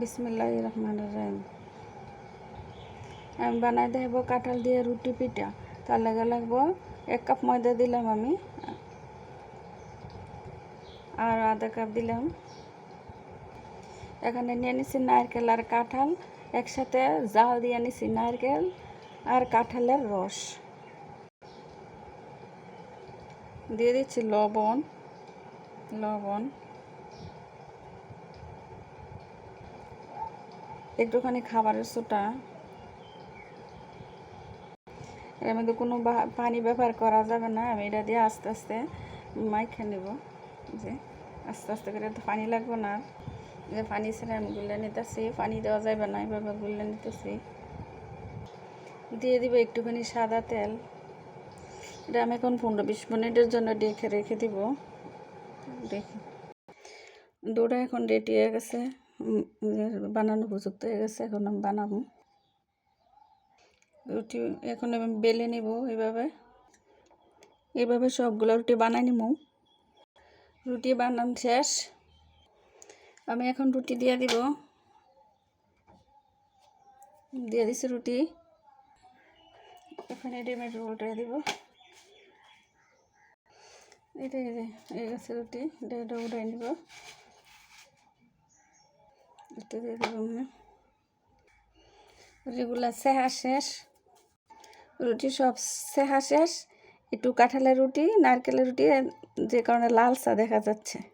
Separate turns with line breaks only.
বিসমিল্লাহ রহমান রহিম। আমি বানাই দেবো কাঁঠাল দিয়ে রুটি পিঠা। তার লাগে লাগবো এক কাপ ময়দা দিলাম আমি। আর আধা কাপ দিলাম। এখানে নিয়ে নিছি নারকেল আর কাঁঠাল। একসাথে জাল দিয়ে নিছি নারকেল আর কাঁঠালের রস। দিয়ে দিচ্ছি লবণ। লবণ। একটুখানি খাবারের সোটা। এর মধ্যে কোনো পানি ব্যবহার করা যাবে না। আমি এটা দিয়ে আস্তে আস্তে মাইখে নেব। যে আস্তে আস্তে করে পানি লাগবে না। যে পানি ছেড়ে আমি গুলে নিতেছি। পানি দেওয়া যাবে না। এভাবে গুলে নিতেছি। দিয়ে দিব একটুখানি সাদা তেল। এটা আমি এখন পনেরো বিশ মিনিটের জন্য ডেকে রেখে দিব। দেখি। দুটা এখন রেডি হয়ে গেছে। বানানো উপযুক্ত হয়ে গেছে, এখন আমি বানাবো। রুটি এখন আমি বেলে নিব এইভাবে এইভাবে সবগুলো রুটি বানাই নিব রুটি বানান শেষ। আমি এখন রুটি দিয়ে দিব। দিয়ে দিছি রুটি। এখানে ডিমের রোলটা দিব। এটা এই গেছে রুটি এটা উঠাই নিব। রুটিগুলা সেহা শেষ। রুটি সব সেহা শেষ। একটু কাঁঠালের রুটি, নারকেলের রুটি, যে কারণে লালসা দেখা যাচ্ছে।